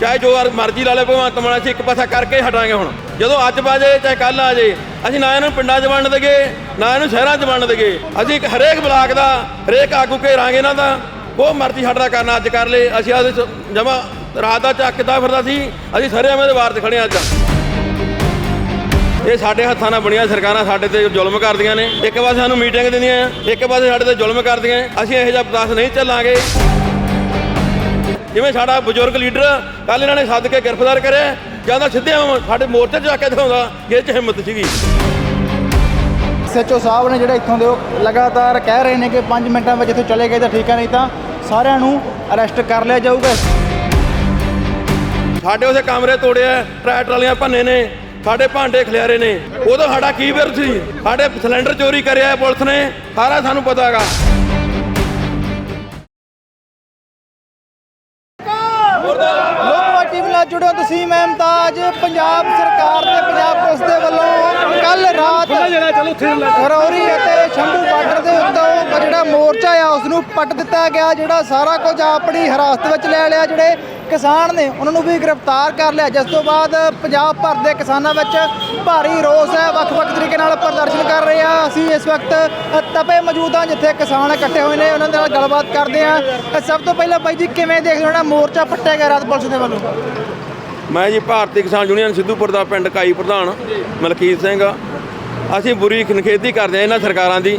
ਚਾਹੇ ਜੋ ਵਾਰ ਮਰਜ਼ੀ ਲਾ ਲੈ, ਭਗਵੰਤ ਮਾਨ, ਅਸੀਂ ਇੱਕ ਪਾਸਾ ਕਰਕੇ ਹਟਾਂਗੇ ਹੁਣ। ਜਦੋਂ ਅੱਜ ਬਾਜੇ ਚਾਹੇ ਕੱਲ ਆ ਜੇ, ਅਸੀਂ ਨਾ ਇਹਨੂੰ ਪਿੰਡਾਂ 'ਚ ਵੰਡ ਦੇਗੇ ਨਾ ਇਹਨੂੰ ਸ਼ਹਿਰਾਂ 'ਚ ਵੰਡ ਦੇਗੇ ਅਸੀਂ ਇੱਕ ਹਰੇਕ ਬਲਾਕ ਦਾ, ਹਰੇਕ ਆਗੂ ਘੇਰਾਂਗੇ ਇਹਨਾਂ ਦਾ। ਉਹ ਮਰਜ਼ੀ ਸਾਡਾ ਕਰਨਾ ਅੱਜ ਕਰ ਲੇ, ਅਸੀਂ ਆਦੇ ਜਮਾ ਰਾਤ ਦਾ ਚੱਕਦਾ ਫਿਰਦਾ ਸੀ, ਅਸੀਂ ਸਾਰੇ ਐਵੇਂ ਦੇ ਵਾਰ 'ਚ ਖੜੇ ਹਾਂ ਅੱਜ। ਇਹ ਸਾਡੇ ਹੱਥਾਂ ਨਾਲ ਬਣੀਆਂ ਸਰਕਾਰਾਂ ਸਾਡੇ ਤੇ ਜ਼ੁਲਮ ਕਰਦੀਆਂ ਨੇ। ਇੱਕ ਪਾਸੇ ਸਾਨੂੰ ਮੀਟਿੰਗ ਦਿੰਦੀਆਂ ਇੱਕ ਪਾਸੇ ਸਾਡੇ ਤੇ ਜ਼ੁਲਮ ਕਰਦੀਆਂ ਅਸੀਂ ਇਹੋ ਜਿਹਾ ਬਰਦਾਸ਼ਤ ਨਹੀਂ ਚੱਲਾਂਗੇ। ਜਿਵੇਂ ਸਾਡਾ ਬਜ਼ੁਰਗ ਲੀਡਰ ਕੱਲ ਇਹਨਾਂ ਨੇ ਸੱਦ ਕੇ ਗ੍ਰਿਫਤਾਰ ਕਰਿਆ ਜਾਂਦਾ ਸਿੱਧੇ ਸਾਡੇ ਮੋਰਚੇ 'ਚ ਜਾ ਕੇ ਦਿਖਾਉਂਦਾ ਇਹ 'ਚ ਹਿੰਮਤ ਸੀਗੀ। ਸੱਚੋ ਸਾਹਿਬ ਨੇ ਜਿਹੜੇ ਇੱਥੋਂ ਦੇ ਉਹ ਲਗਾਤਾਰ ਕਹਿ ਰਹੇ ਨੇ ਕਿ 5 ਮਿੰਟਾਂ ਵਿੱਚ ਇੱਥੋਂ ਚਲੇ ਗਏ ਤਾਂ ਠੀਕ ਹੈ ਨਹੀਂ ਤਾਂ ਸਾਰਿਆਂ ਨੂੰ ਅਰੈਸਟ ਕਰ ਲਿਆ ਜਾਊਗਾ। ਸਾਡੇ ਉਹਦੇ ਕਮਰੇ ਤੋੜਿਆ ਟਰੈਕਟਰ ਵਾਲੀਆਂ ਭੰਨੇ ਨੇ ਸਾਡੇ ਭਾਂਡੇ ਖਲਿਆਰੇ ਨੇ। ਉਦੋਂ ਸਾਡਾ ਕੀ ਵਿਰਧ ਸੀ? ਸਾਡੇ ਸਿਲੰਡਰ ਚੋਰੀ ਕਰਿਆ ਪੁਲਿਸ ਨੇ ਸਾਰਾ ਸਾਨੂੰ ਪਤਾ ਤੁਸੀਂ ਮੈਂ ਮੁਮਤਾਜ ਪੰਜਾਬ ਸਰਕਾਰ ਤੇ ਪੰਜਾਬ ਪੁਲਿਸ ਦੇ ਵੱਲੋਂ ਕੱਲ ਰਾਤ ਖਰੌਰੀ ਅਤੇ ਸ਼ੰਭੂ ਬਾਰਡਰ ਦੇ ਉੱਤੋਂ ਜਿਹੜਾ ਮੋਰਚਾ ਆ ਉਸ ਨੂੰ ਪੱਟ ਦਿੱਤਾ ਗਿਆ ਜਿਹੜਾ ਸਾਰਾ ਕੁਝ ਆਪਣੀ ਹਿਰਾਸਤ ਵਿੱਚ ਲੈ ਲਿਆ। ਜਿਹੜੇ ਕਿਸਾਨ ਨੇ ਉਹਨਾਂ ਨੂੰ ਵੀ ਗ੍ਰਿਫਤਾਰ ਕਰ ਲਿਆ। ਜਿਸ ਤੋਂ ਬਾਅਦ ਪੰਜਾਬ ਭਰ ਦੇ ਕਿਸਾਨਾਂ ਵਿੱਚ ਭਾਰੀ ਰੋਸ ਹੈ। ਵੱਖ-ਵੱਖ ਤਰੀਕੇ ਨਾਲ ਪ੍ਰਦਰਸ਼ਨ ਕਰ ਰਹੇ ਆ। ਅਸੀਂ ਇਸ ਵਕਤ ਤਪੇ ਮੌਜੂਦ ਹਾਂ ਜਿੱਥੇ ਕਿਸਾਨ ਇਕੱਠੇ ਹੋਏ ਨੇ। ਉਹਨਾਂ ਦੇ ਨਾਲ ਗੱਲਬਾਤ ਕਰਦੇ ਆ ਸਭ ਤੋਂ ਪਹਿਲਾਂ ਬਾਈ ਜੀ ਕਿਵੇਂ ਦੇਖਦੇ ਹੋ ਮੋਰਚਾ ਪੱਟਿਆ ਗਿਆ ਰਾਤ ਪੁਲਿਸ ਦੇ ਵੱਲੋਂ? ਮੈਂ ਜੀ ਭਾਰਤੀ ਕਿਸਾਨ ਯੂਨੀਅਨ ਸਿੱਧੂਪੁਰ ਦਾ ਪਿੰਡ ਕਾਈ ਪ੍ਰਧਾਨ ਮਲਕੀਤ ਸਿੰਘ ਅਸੀਂ ਬੁਰੀ ਖਨਖੇਦੀ ਕਰਦੇ ਹਾਂ ਇਹਨਾਂ ਸਰਕਾਰਾਂ ਦੀ।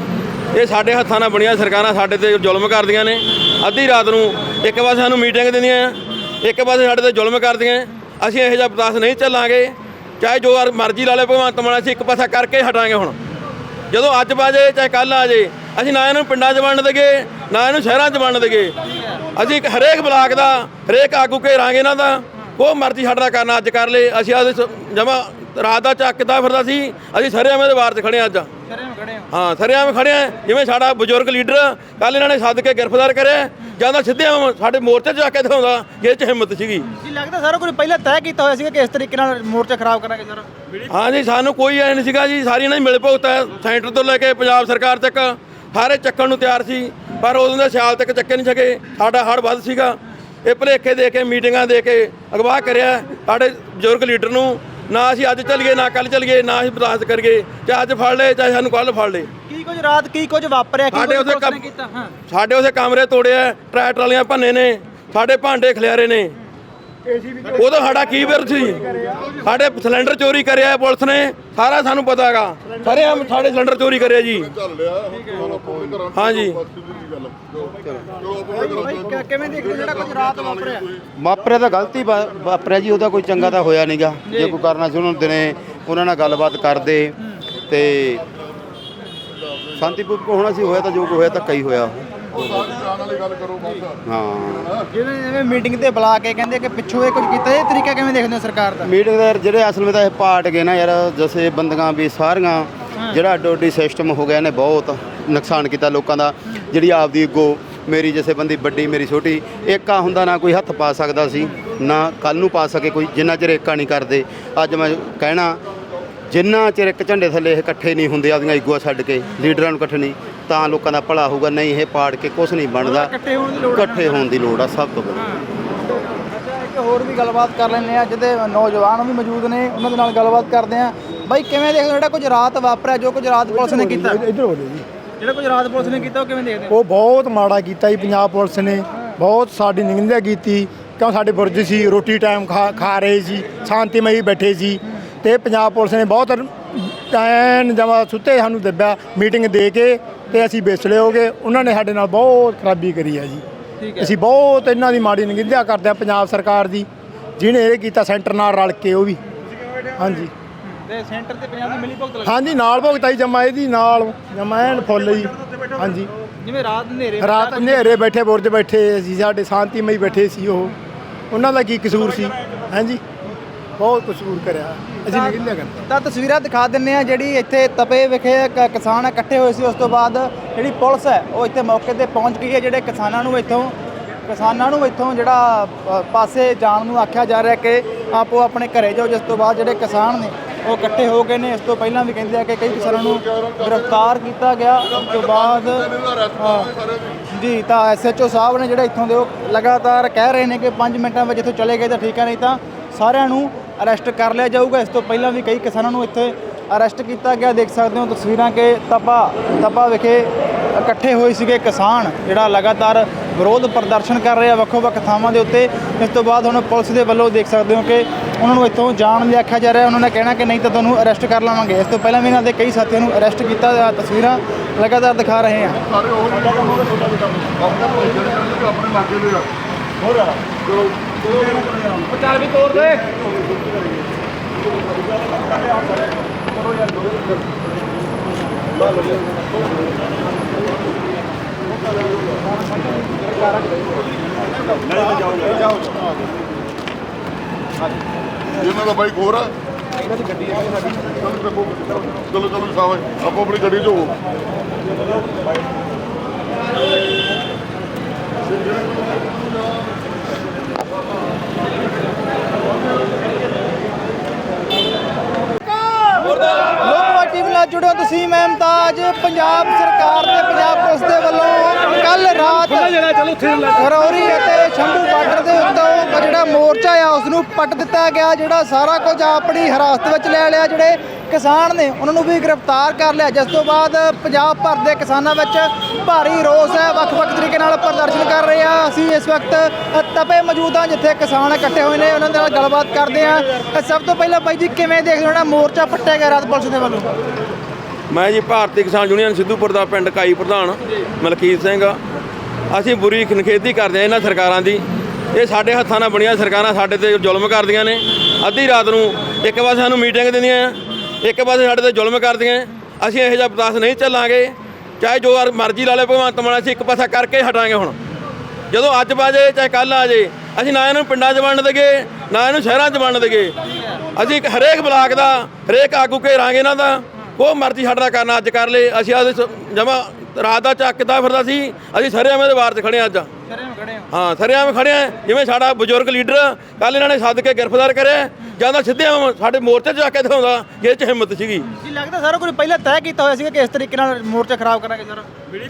ਇਹ ਸਾਡੇ ਹੱਥਾਂ ਨਾਲ ਬਣੀਆਂ ਸਰਕਾਰਾਂ ਸਾਡੇ ਤੇ ਜ਼ੁਲਮ ਕਰਦੀਆਂ ਨੇ। ਅੱਧੀ ਰਾਤ ਨੂੰ ਇੱਕ ਪਾਸੇ ਸਾਨੂੰ ਮੀਟਿੰਗ ਦਿੰਦੀਆਂ ਇੱਕ ਪਾਸੇ ਸਾਡੇ ਤੇ ਜ਼ੁਲਮ ਕਰਦੀਆਂ ਅਸੀਂ ਇਹੋ ਜਿਹਾ ਬਰਦਾਸ਼ਤ ਨਹੀਂ ਚੱਲਾਂਗੇ। ਚਾਹੇ ਜੋ ਮਰਜ਼ੀ ਲਾ ਲੈ ਭਗਵੰਤ ਮਾਨ, ਅਸੀਂ ਇੱਕ ਪਾਸਾ ਕਰਕੇ ਹਟਾਂਗੇ ਹੁਣ। ਜਦੋਂ ਅੱਜ ਬਾਜੇ ਚਾਹੇ ਕੱਲ ਆ ਜੇ ਅਸੀਂ ਨਾ ਇਹਨੂੰ ਪਿੰਡਾਂ 'ਚ ਵੰਡ ਦਗੇ ਨਾ ਇਹਨੂੰ ਸ਼ਹਿਰਾਂ 'ਚ ਵੰਡ ਦੇਗੇ ਅਸੀਂ ਹਰੇਕ ਬਲਾਕ ਦਾ ਹਰੇਕ ਆਗੂ ਘੇਰਾਂਗੇ ਇਹਨਾਂ ਦਾ। ਉਹ ਮਰਜ਼ੀ ਸਾਡਾ ਕਰਨਾ ਅੱਜ ਕਰ ਲੇ ਅਸੀਂ ਆਦੇ ਜਮਾ ਰਾਤ ਦਾ ਚੱਕਦਾ ਫਿਰਦਾ ਸੀ ਅਸੀਂ ਸਾਰੇ ਐਵੇਂ ਦੇ ਵਾਰ 'ਚ ਖੜੇ ਹਾਂ ਅੱਜ। ਹਾਂ। ਸਾਰੇ ਐਵੇਂ ਖੜੇ ਆ ਜਿਵੇਂ ਸਾਡਾ ਬਜ਼ੁਰਗ ਲੀਡਰ ਕੱਲ ਇਹਨਾਂ ਨੇ ਸੱਦ ਕੇ ਗ੍ਰਿਫਤਾਰ ਕਰਿਆ ਜਾਂਦਾ ਸਿੱਧੇ ਐਵੇਂ ਸਾਡੇ ਮੋਰਚੇ 'ਚ ਜਾ ਕੇ ਦਿਖਾਉਂਦਾ ਇਹ 'ਚ ਹਿੰਮਤ ਸੀਗੀ। ਜੀ ਲੱਗਦਾ ਸਾਰਾ ਕੁਝ ਪਹਿਲਾਂ ਤੈਅ ਕੀਤਾ ਹੋਇਆ ਸੀਗਾ ਕਿ ਇਸ ਤਰੀਕੇ ਨਾਲ ਮੋਰਚਾ ਖਰਾਬ ਕਰਾਂਗੇ ਸਾਰਾ। ਹਾਂ ਜੀ ਸਾਨੂੰ ਕੋਈ ਐ ਨਹੀਂ ਸੀਗਾ ਜੀ ਸਾਰੀ ਇਹਨਾਂ ਦੀ ਮਿਲ ਭੁਗਤ ਹੈ ਸੈਂਟਰ ਤੋਂ ਲੈ ਕੇ ਪੰਜਾਬ ਸਰਕਾਰ ਤੱਕ ਸਾਰੇ ਚੱਕਣ ਨੂੰ ਤਿਆਰ ਸੀ ਪਰ ਉਦੋਂ ਦੇ ਸਿਆਲ ਤੱਕ ਚੱਕੇ ਨਹੀਂ ਸਕੇ ਸਾਡਾ ਹੜ ਵੱਧ ਸੀਗਾ। ਇਹ ਭਲੇਖੇ ਦੇ ਕੇ ਮੀਟਿੰਗਾਂ ਦੇ ਕੇ ਅਗਵਾ ਕਰਿਆ ਸਾਡੇ ਬਜ਼ੁਰਗ ਲੀਡਰ ਨੂੰ। ਨਾ ਅਸੀਂ ਅੱਜ ਚੱਲੀਏ ਨਾ ਕੱਲ ਚੱਲੀਏ ਨਾ ਅਸੀਂ ਬਰਦਾਸ਼ਤ ਕਰੀਏ। ਚਾਹੇ ਅੱਜ ਫੜ ਲਏ ਚਾਹੇ ਸਾਨੂੰ ਕੱਲ ਫੜ ਲਏ ਕੀ ਕੁਝ ਰਾਤ ਕੀ ਕੁਝ ਵਾਪਰਿਆ ਕੀ ਸਾਡੇ ਨੇ ਕੰਮ- ਸਾਡੇ ਉਹਦੇ ਕਮਰੇ ਤੋੜਿਆ ਟਰੈਕਟਰ ਵਾਲੀਆਂ ਭੰਨੇ ਨੇ ਸਾਡੇ ਭਾਂਡੇ ਖਲਿਆਰੇ ਨੇ। ਉਦੋਂ ਸਾਡਾ ਕੀ ਵਿਰਧ ਸੀ? ਸਾਡੇ ਸਿਲੰਡਰ ਚੋਰੀ ਕਰਿਆ ਪੁਲਿਸ ਨੇ ਸਾਰਾ ਸਾਨੂੰ ਪਤਾ ਹੈਗਾ। ਸਾਰੇ ਆਮ ਸਾਡੇ ਸਿਲੰਡਰ ਚੋਰੀ ਕਰਿਆ ਜੀ। ਹਾਂਜੀ। ਕਿਵੇਂ ਦੇਖਦੇ ਹੋ ਜਿਹੜਾ ਕੁਝ ਰਾਤ ਵਾਪਰਿਆ? ਵਾਪਰਿਆ ਤਾਂ ਗਲਤੀ ਵਾ- ਵਾਪਰਿਆ ਜੀ ਉਹਦਾ ਕੋਈ ਚੰਗਾ ਤਾਂ ਹੋਇਆ ਨਹੀਂਗਾ ਜੇ ਕੋਈ ਕਰਨਾ ਸੀ ਉਹਨਾਂ ਨੂੰ ਦਿਨੇ ਉਹਨਾਂ ਨਾਲ ਗੱਲਬਾਤ ਕਰਦੇ। ਤੇ ਸ਼ਾਂਤੀਪੂਰਵਕ ਹੋਣਾ ਸੀ ਹੋਇਆ ਤਾਂ ਜੋ ਕੁ ਹੋਇਆ ਤਾਂ ਕਈ ਹੋਇਆ। ਹਾਂ। ਜਿਵੇਂ ਜਿਵੇਂ ਮੀਟਿੰਗ ਤੇ ਬੁਲਾ ਕੇ ਕਹਿੰਦੇ ਕਿ ਪਿੱਛੋਂ ਇਹ ਕੁਝ ਕੀਤਾ ਇਹ ਤਰੀਕਾ ਕਿਵੇਂ ਦੇਖਦੇ ਹੋ ਸਰਕਾਰ ਦਾ? ਮੀਟਿੰਗ ਦੇ ਜਿਹੜੇ ਅਸਲ ਵਿੱਚ ਤਾਂ ਇਹ ਪਾਰਟ ਗਏ ਨਾ ਯਾਰ ਜਸੇ ਬੰਦੀਆਂ ਵੀ ਸਾਰੀਆਂ ਜਿਹੜਾ ਅੱਡੋ ਅੱਡੀ ਸਿਸਟਮ ਹੋ ਗਿਆ ਨੇ ਬਹੁਤ ਨੁਕਸਾਨ ਕੀਤਾ ਲੋਕਾਂ ਦਾ। ਜਿਹੜੀ ਆਪਦੀ ਅੱਗੋ ਮੇਰੀ ਜਸੇ ਬੰਦੀ ਵੱਡੀ ਮੇਰੀ ਛੋਟੀ ਏਕਾ ਹੁੰਦਾ ਨਾ ਕੋਈ ਹੱਥ ਪਾ ਸਕਦਾ ਸੀ ਨਾ ਕੱਲ ਨੂੰ ਪਾ ਸਕੇ ਕੋਈ ਜਿੰਨਾ ਚਿਰ ਏਕਾ ਨਹੀਂ ਕਰਦੇ। ਅੱਜ ਮੈਂ ਕਹਿਣਾ ਜਿੰਨਾ ਚਿਰ ਇੱਕ ਝੰਡੇ ਥੱਲੇ ਇਹ ਇਕੱਠੇ ਨਹੀਂ ਹੁੰਦੇ ਆਪਦੀਆਂ ਇਗੋਆਂ ਛੱਡ ਕੇ ਲੀਡਰਾਂ ਨੂੰ ਇਕੱਠੇ ਨਹੀਂ ਤਾਂ ਲੋਕਾਂ ਦਾ ਭਲਾ ਹੋਊਗਾ ਨਹੀਂ ਇਹ ਪਾੜ ਕੇ ਕੁਝ ਨਹੀਂ ਬਣਦਾ। ਇਕੱਠੇ ਹੋਣ ਦੀ ਲੋੜ ਹੈ। ਇਕੱਠੇ ਹੋਣ ਦੀ ਲੋੜ ਆ ਸਭ ਤੋਂ ਵੱਧ ਅੱਛਾ ਇੱਕ ਹੋਰ ਵੀ ਗੱਲਬਾਤ ਕਰ ਲੈਂਦੇ ਆ ਜਿਹਦੇ ਨੌਜਵਾਨ ਵੀ ਮੌਜੂਦ ਨੇ ਉਹਨਾਂ ਦੇ ਨਾਲ ਗੱਲਬਾਤ ਕਰਦੇ ਆ ਬਾਈ ਕਿਵੇਂ ਦੇਖਦੇ ਹੋ ਜਿਹੜਾ ਕੁਝ ਰਾਤ ਵਾਪਰਿਆ ਜੋ ਕੁਝ ਰਾਤ ਪੁਲਿਸ ਨੇ ਕੀਤਾ? ਇੱਧਰ ਹੋ ਜੀ। ਜਿਹੜਾ ਕੁਝ ਰਾਤ ਪੁਲਿਸ ਨੇ ਕੀਤਾ ਉਹ ਕਿਵੇਂ ਦੇਖਦੇ ਹੋ? ਉਹ ਬਹੁਤ ਮਾੜਾ ਕੀਤਾ ਜੀ ਪੰਜਾਬ ਪੁਲਿਸ ਨੇ। ਬਹੁਤ ਸਾਡੀ ਨਿੰਦਿਆ ਕੀਤੀ। ਕਿਉਂ ਸਾਡੇ ਬੁਰਜ ਸੀ ਰੋਟੀ ਟਾਈਮ ਖਾ ਖਾ ਰਹੇ ਸੀ ਸ਼ਾਂਤੀਮਈ ਬੈਠੇ ਸੀ। ਤੇ ਪੰਜਾਬ ਪੁਲਿਸ ਨੇ ਬਹੁਤ ਟਾਈਮ ਜਮਾ ਸੁੱਤੇ ਸਾਨੂੰ ਦੱਬਿਆ ਮੀਟਿੰਗ ਦੇ ਕੇ ਤੇ ਅਸੀਂ ਵਿਸਲੇ ਹੋ ਗਏ ਉਹਨਾਂ ਨੇ ਸਾਡੇ ਨਾਲ ਬਹੁਤ ਖਰਾਬੀ ਕਰੀ ਆ ਜੀ। ਅਸੀਂ ਬਹੁਤ ਇਹਨਾਂ ਦੀ ਮਾੜੀ ਨਿੰਦਿਆ ਕਰਦੇ ਆ ਪੰਜਾਬ ਸਰਕਾਰ ਦੀ। ਜਿਹਨੇ ਇਹ ਕੀਤਾ ਸੈਂਟਰ ਨਾਲ ਰਲ ਕੇ ਉਹ ਵੀ। ਹਾਂਜੀ। ਤੇ ਸੈਂਟਰ ਤੇ ਪੰਜਾਬ ਦੀ ਮਿਲੀ ਭੁਗਤ ਹਾਂਜੀ ਨਾਲ ਭੁਗਤਾਈ ਜਮਾ ਇਹਦੀ ਨਾਲ ਜਮਾ ਐਨ ਫੁੱਲ ਜੀ। ਹਾਂਜੀ। ਜਿਵੇਂ ਰਾਤ ਹਨੇਰੇ ਰਾਤ ਹਨੇਰੇ ਬੈਠੇ ਬੁਰਜ ਬੈਠੇ ਅਸੀਂ ਸਾਡੇ ਸ਼ਾਂਤੀਮਈ ਬੈਠੇ ਸੀ ਉਹ। ਉਹਨਾਂ ਦਾ ਕੀ ਕਸੂਰ ਸੀ? ਹਾਂਜੀ। ਬਹੁਤ ਕਸੂਰ ਕਰਿਆ। ਅਸੀਂ ਨਿਗਲਿਆ ਕਰਦੇ। ਤਾਂ ਤਸਵੀਰਾਂ ਦਿਖਾ ਦਿੰਨੇ ਆ ਜਿਹੜੀ ਇੱਥੇ ਤਪੇ ਵਿਖੇ ਕ- ਕਿਸਾਨ ਇਕੱਠੇ ਹੋਏ ਸੀ। ਉਸ ਤੋਂ ਬਾਅਦ ਜਿਹੜੀ ਪੁਲਿਸ ਹੈ ਉਹ ਇੱਥੇ ਮੌਕੇ ਤੇ ਪਹੁੰਚ ਗਈ ਹੈ। ਜਿਹੜੇ ਕਿਸਾਨਾਂ ਨੂੰ ਇੱਥੋਂ ਕਿਸਾਨਾਂ ਨੂੰ ਇੱਥੋਂ ਜਿਹੜਾ ਅ, ਪਾਸੇ ਜਾਣ ਨੂੰ ਆਖਿਆ ਜਾ ਰਿਹਾ ਕਿ ਆਪੋ ਆਪਣੇ ਘਰੇ ਜਾਓ। ਜਿਸ ਤੋਂ ਬਾਅਦ ਜਿਹੜੇ ਕਿਸਾਨ ਨੇ ਉਹ ਇਕੱਠੇ ਹੋ ਗਏ ਨੇ। ਇਸ ਤੋਂ ਪਹਿਲਾਂ ਵੀ ਕਹਿੰਦੇ ਆ ਕਿ ਕਈ ਕਿਸਾਨਾਂ ਨੂੰ ਗ੍ਰਿਫਤਾਰ ਕੀਤਾ ਗਿਆ। ਉਸ ਤੋਂ ਬਾਅਦ ਜੀ ਤਾਂ ਐਸਐਚਓ ਸਾਹਿਬ ਨੇ ਜਿਹੜੇ ਇੱਥੋਂ ਦੇ ਉਹ ਲਗਾਤਾਰ ਕਹਿ ਰਹੇ ਨੇ ਕਿ 5 ਮਿੰਟਾਂ ਵਿੱਚ ਇੱਥੋਂ ਚਲੇ ਗਏ ਤਾਂ ਠੀਕ ਹੈ ਨਹੀਂ ਤਾਂ ਸਾਰਿਆਂ ਨੂੰ ਅਰੈਸਟ ਕਰ ਲਿਆ ਜਾਊਗਾ। ਇਸ ਤੋਂ ਪਹਿਲਾਂ ਵੀ ਕਈ ਕਿਸਾਨਾਂ ਨੂੰ ਇੱਥੇ ਅਰੈਸਟ ਕੀਤਾ ਗਿਆ। ਦੇਖ ਸਕਦੇ ਹੋ ਤਸਵੀਰਾਂ ਕਿ ਤਪਾ ਤਪਾ ਵਿਖੇ ਇਕੱਠੇ ਹੋਏ ਸੀਗੇ ਕਿਸਾਨ ਜਿਹੜਾ ਲਗਾਤਾਰ ਵਿਰੋਧ ਪ੍ਰਦਰਸ਼ਨ ਕਰ ਰਹੇ ਆ ਵੱਖੋ ਵੱਖ ਥਾਵਾਂ ਦੇ ਉੱਤੇ। ਇਸ ਤੋਂ ਬਾਅਦ ਹੁਣ ਪੁਲਿਸ ਦੇ ਵੱਲੋਂ ਦੇਖ ਸਕਦੇ ਹੋ ਕਿ ਉਹਨਾਂ ਨੂੰ ਇੱਥੋਂ ਜਾਣ ਲਈ ਆਖਿਆ ਜਾ ਰਿਹਾ। ਉਹਨਾਂ ਨੇ ਕਹਿਣਾ ਕਿ ਨਹੀਂ ਤਾਂ ਤੁਹਾਨੂੰ ਅਰੈਸਟ ਕਰ ਲਵਾਂਗੇ। ਇਸ ਤੋਂ ਪਹਿਲਾਂ ਵੀ ਇਹਨਾਂ ਦੇ ਕਈ ਸਾਥੀਆਂ ਨੂੰ ਅਰੈਸਟ ਕੀਤਾ ਗਿਆ ਤਸਵੀਰਾਂ ਲਗਾਤਾਰ ਦਿਖਾ ਰਹੇ ਹਾਂ ਇਹਨਾਂ ਦਾ। ਬਾਈਕ ਹੋਰ ਆ ਇਹਨਾਂ ਦੀ ਗੱਡੀ ਹੈ ਸਾਡੀ ਚਲੋ ਚਲੋ ਸਾਵੇਂ। ਆਪੋ ਆਪਣੀ ਗੱਡੀ 'ਚ ਹੋ ਮੁਮਤਾਜ ਪੰਜਾਬ ਸਰਕਾਰ ਤੇ ਪੰਜਾਬ ਪੁਲਿਸ ਦੇ ਵੱਲੋਂ ਕੱਲ ਰਾਤ ਖਰੌਰੀ ਅਤੇ ਸ਼ੰਭੂ ਬਾਰਡਰ ਦੇ ਉੱਤੋਂ ਜਿਹੜਾ ਮੋਰਚਾ ਆ ਉਸ ਨੂੰ ਪੱਟ ਦਿੱਤਾ ਗਿਆ ਜਿਹੜਾ ਸਾਰਾ ਕੁਝ ਆਪਣੀ ਹਿਰਾਸਤ ਵਿੱਚ ਲੈ ਲਿਆ। ਜਿਹੜੇ ਕਿਸਾਨ ਨੇ ਉਹਨਾਂ ਨੂੰ ਵੀ ਗ੍ਰਿਫਤਾਰ ਕਰ ਲਿਆ। ਜਿਸ ਤੋਂ ਬਾਅਦ ਪੰਜਾਬ ਭਰ ਦੇ ਕਿਸਾਨਾਂ ਵਿੱਚ ਭਾਰੀ ਰੋਸ ਹੈ। ਵੱਖ-ਵੱਖ ਤਰੀਕੇ ਨਾਲ ਪ੍ਰਦਰਸ਼ਨ ਕਰ ਰਹੇ ਆ। ਅਸੀਂ ਇਸ ਵਕਤ ਤਪੇ ਮੌਜੂਦ ਹਾਂ ਜਿੱਥੇ ਕਿਸਾਨ ਇਕੱਠੇ ਹੋਏ ਨੇ ਉਹਨਾਂ ਦੇ ਨਾਲ ਗੱਲਬਾਤ ਕਰਦੇ ਆ ਸਭ ਤੋਂ ਪਹਿਲਾਂ ਬਾਈ ਜੀ ਕਿਵੇਂ ਦੇਖਦੇ ਹੋ ਮੋਰਚਾ ਪੱਟਿਆ ਗਿਆ ਰਾਤ ਪੁਲਿਸ ਦੇ ਵੱਲੋਂ? ਮੈਂ ਜੀ ਭਾਰਤੀ ਕਿਸਾਨ ਯੂਨੀਅਨ ਸਿੱਧੂਪੁਰ ਦਾ ਪਿੰਡ ਕਾਈ ਪ੍ਰਧਾਨ ਮਲਕੀਤ ਸਿੰਘ ਅਸੀਂ ਬੁਰੀ ਨਿਖੇਧੀ ਕਰਦੇ ਹਾਂ ਇਹਨਾਂ ਸਰਕਾਰਾਂ ਦੀ। ਇਹ ਸਾਡੇ ਹੱਥਾਂ ਨਾਲ ਬਣੀਆਂ ਸਰਕਾਰਾਂ ਸਾਡੇ ਤੇ ਜ਼ੁਲਮ ਕਰਦੀਆਂ ਨੇ। ਅੱਧੀ ਰਾਤ ਨੂੰ ਇੱਕ ਪਾਸੇ ਸਾਨੂੰ ਮੀਟਿੰਗ ਦਿੰਦੀਆਂ ਆ, ਇੱਕ ਪਾਸੇ ਸਾਡੇ ਤੇ ਜ਼ੁਲਮ ਕਰਦੀਆਂ ਅਸੀਂ ਇਹੋ ਜਿਹਾ ਬਰਦਾਸ਼ਤ ਨਹੀਂ ਚੱਲਾਂਗੇ। ਚਾਹੇ ਜੋ ਮਰਜ਼ੀ ਲਾ ਲੇ ਭਗਵੰਤ ਮਾਨ, ਅਸੀਂ ਇੱਕ ਪਾਸਾ ਕਰਕੇ ਹਟਾਂਗੇ ਹੁਣ। ਜਦੋਂ ਅੱਜ ਬਾਜੇ ਚਾਹੇ ਕੱਲ ਆ ਜੇ ਅਸੀਂ ਨਾ ਇਹਨੂੰ ਪਿੰਡਾਂ 'ਚ ਵੰਡ ਦੇਗੇ ਨਾ ਇਹਨੂੰ ਸ਼ਹਿਰਾਂ 'ਚ ਵੰਡ ਦੇਗੇ ਅਸੀਂ ਹਰੇਕ ਬਲਾਕ ਦਾ ਹਰੇਕ ਆਗੂ ਘੇਰਾਂਗੇ ਇਹਨਾਂ ਦਾ। ਉਹ ਮਰਜ਼ੀ ਸਾਡਾ ਕਰਨਾ ਅੱਜ ਕਰ ਲੇ ਅਸੀਂ ਆਦੇ ਜਮਾ ਰਾਤ ਦਾ ਚੱਕਦਾ ਫਿਰਦਾ ਸੀ ਅਸੀਂ ਸਰਿਆਵੇਂ ਦੇ ਵਾਰ 'ਚ ਖੜੇ ਹਾਂ ਅੱਜ। ਹਾਂ। ਸਰਿਆਵੇਂ ਖੜੇ ਆ ਜਿਵੇਂ ਸਾਡਾ ਬਜ਼ੁਰਗ ਲੀਡਰ ਕੱਲ ਇਹਨਾਂ ਨੇ ਸੱਦ ਕੇ ਗ੍ਰਿਫਤਾਰ ਕਰਿਆ ਜਾਂਦਾ ਸਿੱਧੇ ਸਾਡੇ ਮੋਰਚੇ 'ਚ ਜਾ ਕੇ ਦਿਖਾਉਂਦਾ ਇਹ 'ਚ ਹਿੰਮਤ ਸੀਗੀ। ਜੀ ਲੱਗਦਾ ਸਾਰਾ ਕੁਝ ਪਹਿਲਾਂ ਤੈਅ ਕੀਤਾ ਹੋਇਆ ਸੀਗਾ ਕਿ ਇਸ ਤਰੀਕੇ ਨਾਲ ਮੋਰਚਾ ਖਰਾਬ ਕਰਾਂਗੇ ਸਰ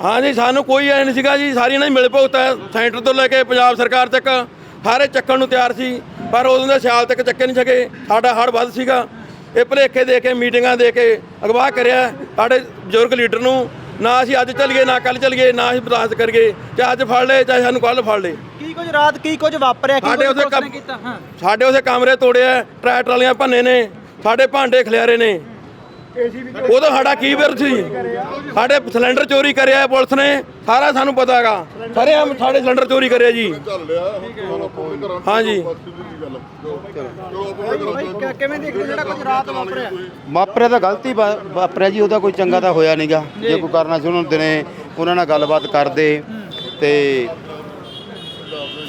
ਹਾਂ ਜੀ ਸਾਨੂੰ ਕੋਈ ਐ ਨਹੀਂ ਸੀਗਾ ਜੀ ਸਾਰੀ ਇਹਨਾਂ ਦੀ ਮਿਲ ਭੁਗਤ ਹੈ ਸੈਂਟਰ ਤੋਂ ਲੈ ਕੇ ਪੰਜਾਬ ਸਰਕਾਰ ਤੱਕ ਸਾਰੇ ਚੱਕਣ ਨੂੰ ਤਿਆਰ ਸੀ ਪਰ ਉਦੋਂ ਦੇ ਸਿਆਲ ਤੱਕ ਚੱਕੇ ਨਹੀਂ ਸਕੇ ਸਾਡਾ ਹੜ ਵੱਧ ਸੀਗਾ। ਇਹ ਭਲੇਖੇ ਦੇ ਕੇ ਮੀਟਿੰਗਾਂ ਦੇ ਕੇ ਅਗਵਾਹ ਕਰਿਆ ਸਾਡੇ ਬਜ਼ੁਰਗ ਲੀਡਰ ਨੂੰ। ਨਾ ਅਸੀਂ ਅੱਜ ਚੱਲੀਏ ਨਾ ਕੱਲ ਚੱਲੀਏ ਨਾ ਅਸੀਂ ਬਰਦਾਸ਼ਤ ਕਰੀਏ। ਚਾਹੇ ਅੱਜ ਫੜ ਲਏ ਚਾਹੇ ਸਾਨੂੰ ਕੱਲ ਫੜ ਲਏ ਕੀ ਕੁਝ ਰਾਤ ਕੀ ਕੁਝ ਵਾਪਰਿਆ ਕੀ ਸਾਡੇ ਨੇ ਕੰਮ- ਸਾਡੇ ਉਸੇ ਕਮਰੇ ਤੋੜਿਆ ਟਰੈਕਟਰ ਵਾਲੀਆਂ ਭੰਨੇ ਨੇ ਸਾਡੇ ਭਾਂਡੇ ਖਿਲਾਰੇ ਨੇ। ਉਦੋਂ ਸਾਡਾ ਕੀ ਵਿਰਧ ਸੀ? ਸਾਡੇ ਸਿਲੰਡਰ ਚੋਰੀ ਕਰਿਆ ਪੁਲਿਸ ਨੇ ਸਾਰਾ ਸਾਨੂੰ ਪਤਾ ਹੈਗਾ। ਸਾਰੇ ਆਮ ਸਾਡੇ ਸਿਲੰਡਰ ਚੋਰੀ ਕਰਿਆ ਜੀ। ਹਾਂਜੀ। ਕਿਵੇਂ ਦੇਖਦੇ ਹੋ ਜਿਹੜਾ ਕੁਝ ਰਾਤ ਵਾਪਰਿਆ? ਵਾਪਰਿਆ ਤਾਂ ਗਲਤੀ ਵਾ- ਵਾਪਰਿਆ ਜੀ ਉਹਦਾ ਕੋਈ ਚੰਗਾ ਤਾਂ ਹੋਇਆ ਨਹੀਂਗਾ ਜੇ ਕੋਈ ਕਰਨਾ ਸੀ ਉਹਨਾਂ ਦਿਨੇ ਉਹਨਾਂ ਨਾਲ ਗੱਲਬਾਤ ਕਰਦੇ। ਤੇ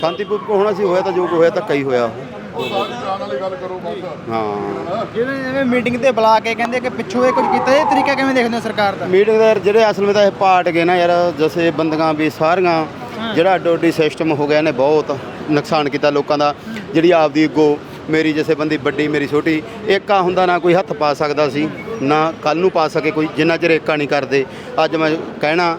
ਸ਼ਾਂਤੀਪੂਰਵਕ ਹੋਣਾ ਸੀ ਹੋਇਆ ਤਾਂ ਜੋ ਕੁ ਹੋਇਆ ਤਾਂ ਕਈ ਹੋਇਆ। ਜਾਣ ਵਾਲੀ ਗੱਲ ਕਰੋ ਬਸ। ਹਾਂ। ਜਿਵੇਂ ਜਿਵੇਂ ਮੀਟਿੰਗ ਤੇ ਬੁਲਾ ਕੇ ਕਹਿੰਦੇ ਕਿ ਪਿੱਛੋਂ ਇਹ ਕੁਝ ਕੀਤਾ ਇਹ ਤਰੀਕਾ ਕਿਵੇਂ ਦੇਖਦੇ ਹੋ ਸਰਕਾਰ ਦਾ? ਮੀਟਿੰਗ ਦੇ ਜਿਹੜੇ ਅਸਲ ਵਿੱਚ ਤਾਂ ਇਹ ਪਾਰਟ ਗਏ ਨਾ ਯਾਰ ਜਸੇ ਬੰਦੀਆਂ ਵੀ ਸਾਰੀਆਂ ਜਿਹੜਾ ਅੱਡੋ ਅੱਡੀ ਸਿਸਟਮ ਹੋ ਗਿਆ ਨੇ ਬਹੁਤ ਨੁਕਸਾਨ ਕੀਤਾ ਲੋਕਾਂ ਦਾ। ਜਿਹੜੀ ਆਪਦੀ ਅੱਗੋ ਮੇਰੀ ਜਸੇ ਬੰਦੀ ਵੱਡੀ ਮੇਰੀ ਛੋਟੀ ਏਕਾ ਹੁੰਦਾ ਨਾ ਕੋਈ ਹੱਥ ਪਾ ਸਕਦਾ ਸੀ ਨਾ ਕੱਲ ਨੂੰ ਪਾ ਸਕੇ ਕੋਈ ਜਿੰਨਾ ਚਿਰ ਏਕਾ ਨਹੀਂ ਕਰਦੇ। ਅੱਜ ਮੈਂ ਕਹਿਣਾ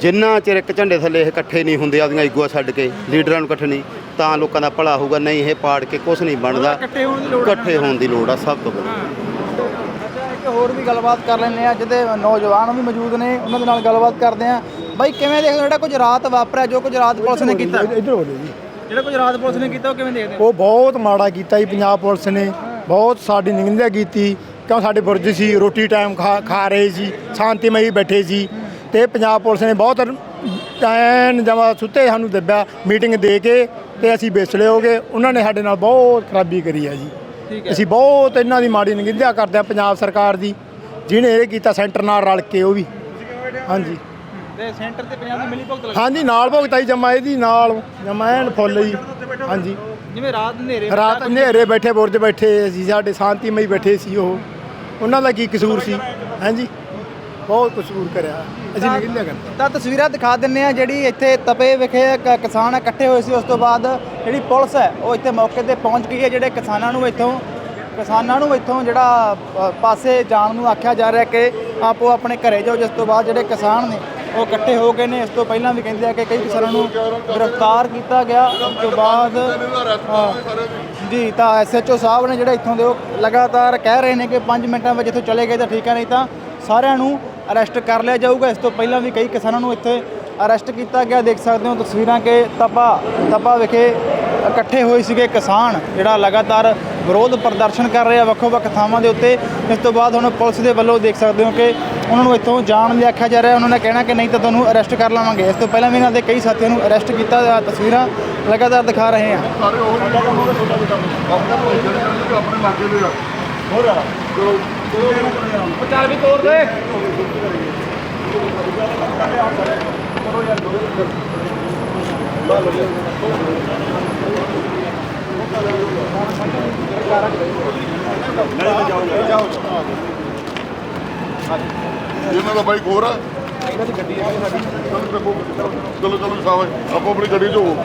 ਜਿੰਨਾ ਚਿਰ ਇੱਕ ਝੰਡੇ ਥੱਲੇ ਇਹ ਇਕੱਠੇ ਨਹੀਂ ਹੁੰਦੇ ਆਪਦੀਆਂ ਇਗੋਆਂ ਛੱਡ ਕੇ ਲੀਡਰਾਂ ਨੂੰ ਇਕੱਠੇ ਨਹੀਂ ਤਾਂ ਲੋਕਾਂ ਦਾ ਭਲਾ ਹੋਊਗਾ। ਨਹੀਂ ਇਹ ਪਾੜ ਕੇ ਕੁਝ ਨਹੀਂ ਬਣਦਾ। ਇਕੱਠੇ ਹੋਣ ਦੀ ਲੋੜ ਆ। ਸਭ ਤੋਂ ਅੱਛਾ ਇੱਕ ਹੋਰ ਵੀ ਗੱਲਬਾਤ ਕਰ ਲੈਂਦੇ ਆ ਜਿਹਦੇ ਨੌਜਵਾਨ ਵੀ ਮੌਜੂਦ ਨੇ ਉਹਨਾਂ ਦੇ ਨਾਲ ਗੱਲਬਾਤ ਕਰਦੇ ਆ ਬਾਈ ਕਿਵੇਂ ਦੇਖਦੇ ਹੋ ਜਿਹੜਾ ਕੁਝ ਰਾਤ ਵਾਪਰਿਆ ਜੋ ਕੁਝ ਰਾਤ ਪੁਲਿਸ ਨੇ ਕੀਤਾ? ਇੱਧਰ ਹੋ ਜੀ। ਜਿਹੜਾ ਕੁਝ ਰਾਤ ਪੁਲਿਸ ਨੇ ਕੀਤਾ ਉਹ ਕਿਵੇਂ ਦੇਖਦੇ ਉਹ ਬਹੁਤ ਮਾੜਾ ਕੀਤਾ ਜੀ ਪੰਜਾਬ ਪੁਲਿਸ ਨੇ। ਬਹੁਤ ਸਾਡੀ ਨਿੰਦਿਆ ਕੀਤੀ। ਕਿਉਂ ਸਾਡੇ ਬੁਰਜ ਸੀ ਰੋਟੀ ਟਾਈਮ ਖਾ ਖਾ ਰਹੇ ਸੀ ਸ਼ਾਂਤੀਮਈ ਬੈਠੇ ਸੀ। ਤੇ ਪੰਜਾਬ ਪੁਲਿਸ ਨੇ ਬਹੁਤ ਐਨ ਜਮਾ ਸੁੱਤੇ ਸਾਨੂੰ ਦੱਬਿਆ ਮੀਟਿੰਗ ਦੇ ਕੇ ਤੇ ਅਸੀਂ ਵਿਸਲੇ ਹੋ ਗਏ। ਉਹਨਾਂ ਨੇ ਸਾਡੇ ਨਾਲ ਬਹੁਤ ਖਰਾਬੀ ਕਰੀ ਆ ਜੀ। ਅਸੀਂ ਬਹੁਤ ਇਹਨਾਂ ਦੀ ਮਾੜੀ ਨਿੰਦਿਆ ਕਰਦੇ ਆ ਪੰਜਾਬ ਸਰਕਾਰ ਦੀ ਜਿਹਨੇ ਇਹ ਕੀਤਾ ਸੈਂਟਰ ਨਾਲ ਰਲ ਕੇ ਉਹ ਵੀ। ਹਾਂਜੀ। ਤੇ ਸੈਂਟਰ ਤੇ ਪੰਜਾਬ ਦੀ ਮਿਲੀ ਭੁਗਤ ਲੱਗੀ। ਹਾਂਜੀ ਨਾਲ ਭੁਗਤਾਈ ਜਮਾ ਇਹਦੀ ਨਾਲ ਜਮਾ ਐਨ ਫੁੱਲ ਜੀ। ਹਾਂਜੀ। ਜਿਵੇਂ ਰਾਤ ਹਨੇਰੇ ਰਾਤ ਹਨੇਰੇ ਬੈਠੇ ਬੁਰਜ ਬੈਠੇ ਅਸੀਂ ਸਾਡੇ ਸ਼ਾਂਤੀਮਈ ਬੈਠੇ ਸੀ ਉਹ। ਉਹਨਾਂ ਦਾ ਕੀ ਕਸੂਰ ਸੀ? ਹਾਂਜੀ। ਬਹੁਤ ਕਸੂਰ ਕਰਿਆ। ਅਸੀਂ ਨਿਗਲਿਆ ਕਰਦੇ ਤਾਂ ਤਸਵੀਰਾਂ ਦਿਖਾ ਦਿੰਨੇ ਆ ਜਿਹੜੀ ਇੱਥੇ ਤਪੇ ਵਿਖੇ ਕ- ਕਿਸਾਨ ਇਕੱਠੇ ਹੋਏ ਸੀ ਉਸ ਤੋਂ ਬਾਅਦ ਜਿਹੜੀ ਪੁਲਿਸ ਹੈ ਉਹ ਇੱਥੇ ਮੌਕੇ ਤੇ ਪਹੁੰਚ ਗਈ ਹੈ। ਜਿਹੜੇ ਕਿਸਾਨਾਂ ਨੂੰ ਇੱਥੋਂ ਕਿਸਾਨਾਂ ਨੂੰ ਇੱਥੋਂ ਜਿਹੜਾ ਅ, ਪਾਸੇ ਜਾਣ ਨੂੰ ਆਖਿਆ ਜਾ ਰਿਹਾ ਕਿ ਆਪੋ ਆਪਣੇ ਘਰੇ ਜਾਓ ਜਿਸ ਤੋਂ ਬਾਅਦ ਜਿਹੜੇ ਕਿਸਾਨ ਨੇ ਉਹ ਇਕੱਠੇ ਹੋ ਗਏ ਨੇ। ਇਸ ਤੋਂ ਪਹਿਲਾਂ ਵੀ ਕਹਿੰਦੇ ਆ ਕਿ ਕਈ ਕਿਸਾਨਾਂ ਨੂੰ ਗ੍ਰਿਫਤਾਰ ਕੀਤਾ ਗਿਆ। ਉਸ ਤੋਂ ਬਾਅਦ ਹਾਂ, ਜੀ ਤਾਂ ਐਸਐਚਓ ਸਾਹਿਬ ਨੇ ਜਿਹੜੇ ਇੱਥੋਂ ਦੇ ਉਹ ਲਗਾਤਾਰ ਕਹਿ ਰਹੇ ਨੇ ਕਿ 5 ਮਿੰਟਾਂ ਵਿੱਚ ਇੱਥੋਂ ਚਲੇ ਗਏ ਤਾਂ ਠੀਕ ਹੈ ਨਹੀਂ ਤਾਂ ਸਾਰਿਆਂ ਨੂੰ ਅਰੈਸਟ ਕਰ ਲਿਆ ਜਾਊਗਾ। ਇਸ ਤੋਂ ਪਹਿਲਾਂ ਵੀ ਕਈ ਕਿਸਾਨਾਂ ਨੂੰ ਇੱਥੇ ਅਰੈਸਟ ਕੀਤਾ ਗਿਆ। ਦੇਖ ਸਕਦੇ ਹੋ ਤਸਵੀਰਾਂ ਕਿ ਤਪਾ ਤਪਾ ਵਿਖੇ ਇਕੱਠੇ ਹੋਏ ਸੀਗੇ ਕਿਸਾਨ ਜਿਹੜਾ ਲਗਾਤਾਰ ਵਿਰੋਧ ਪ੍ਰਦਰਸ਼ਨ ਕਰ ਰਹੇ ਆ ਵੱਖੋ ਵੱਖ ਥਾਵਾਂ ਦੇ ਉੱਤੇ। ਇਸ ਤੋਂ ਬਾਅਦ ਹੁਣ ਪੁਲਿਸ ਦੇ ਵੱਲੋਂ ਦੇਖ ਸਕਦੇ ਹੋ ਕਿ ਉਹਨਾਂ ਨੂੰ ਇੱਥੋਂ ਜਾਣ ਲਈ ਆਖਿਆ ਜਾ ਰਿਹਾ। ਉਹਨਾਂ ਨੇ ਕਹਿਣਾ ਕਿ ਨਹੀਂ ਤਾਂ ਤੁਹਾਨੂੰ ਅਰੈਸਟ ਕਰ ਲਵਾਂਗੇ। ਇਸ ਤੋਂ ਪਹਿਲਾਂ ਵੀ ਇਹਨਾਂ ਦੇ ਕਈ ਸਾਥੀਆਂ ਨੂੰ ਅਰੈਸਟ ਕੀਤਾ ਗਿਆ ਤਸਵੀਰਾਂ ਲਗਾਤਾਰ ਦਿਖਾ ਰਹੇ ਹਾਂ। ਸਾਰੇ ਉਹ ਆਪਣੇ ਲਾਗੇ ਦੇ ਆ। ਹੋਰ ਆ। ਚਲੋ ਇਹਨਾਂ ਦਾ ਬਾਈਕ ਹੋਰ ਆ। ਇਹਨਾਂ ਦੀ ਗੱਡੀ ਹੈ ਸਾਡੀ ਚਲੋ ਚਲੋ ਸਾਵੇਂ ਆਪੋ ਆਪਣੀ ਗੱਡੀ 'ਚ ਹੋਵੋ।